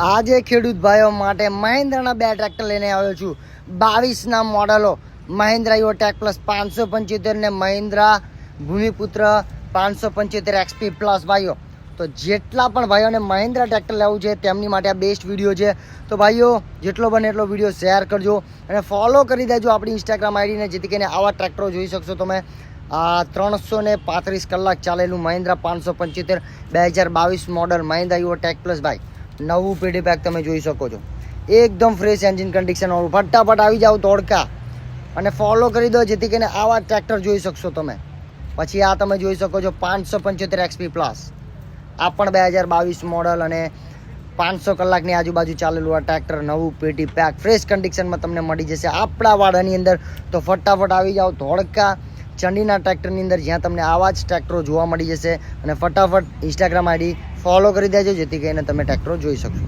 આજે ખેડૂત ભાઈઓ માટે મહિન્દ્રાના બે ટ્રેક્ટર લઈને આવ્યો છું. બાવીસના મોડલો. મહિન્દ્રા યુવો ટેક પ્લસ પાંચસો પંચોતેર ને મહિન્દ્રા ભૂમિપુત્ર પાંચસો પંચોતેર એક્સપી પ્લસ ભાઈઓ. તો જેટલા પણ ભાઈઓને મહિન્દ્રા ટ્રેક્ટર લેવું છે, તેમની માટે આ બેસ્ટ વીડિયો છે. તો ભાઈઓ, જેટલો બને એટલો વીડિયો શેર કરજો અને ફોલો કરી દેજો આપણી ઇન્સ્ટાગ્રામ આઈડીને જેથી કરીને આવા ટ્રેક્ટરો જોઈ શકશો તમે. આ ત્રણસો પાંત્રીસ કલાક ચાલેલું મહિન્દ્રા પાંચસો પંચોતેર બે હજાર બાવીસ model Mahindra Yuvo tech plus ભાઈ. નવું પેઢી પેક તમે જોઈ શકો છો. એકદમ ફ્રેશ એન્જિન કન્ડિશન વાળું. ફટાફટ આવી જાઓ તોડકા અને ફોલો કરી દો જેથી કરીને આવા ટ્રેક્ટર જોઈ શકશો તમે. પછી આ તમે જોઈ શકો છો પાંચસો પંચોતેર એક્સપી પ્લસ આ પણ બે હજાર બાવીસ મોડલ અને પાંચસો કલાકની આજુબાજુ ચાલેલું આ ટ્રેક્ટર નવું પેટી પેક ફ્રેશ કન્ડિશનમાં તમને મળી જશે. આપણા વાડાની અંદર તો ફટાફટ આવી જાઓ ધોળકા. ચંડીના ટ્રેક્ટરની અંદર જ્યાં તમને આવા જ ટ્રેક્ટરો જોવા મળી જશે. અને ફટાફટ ઇન્સ્ટાગ્રામ આઈડી ફોલો કરી દેજો જેથી કરીને તમે ટ્રેક્ટરો જોઈ શકશો.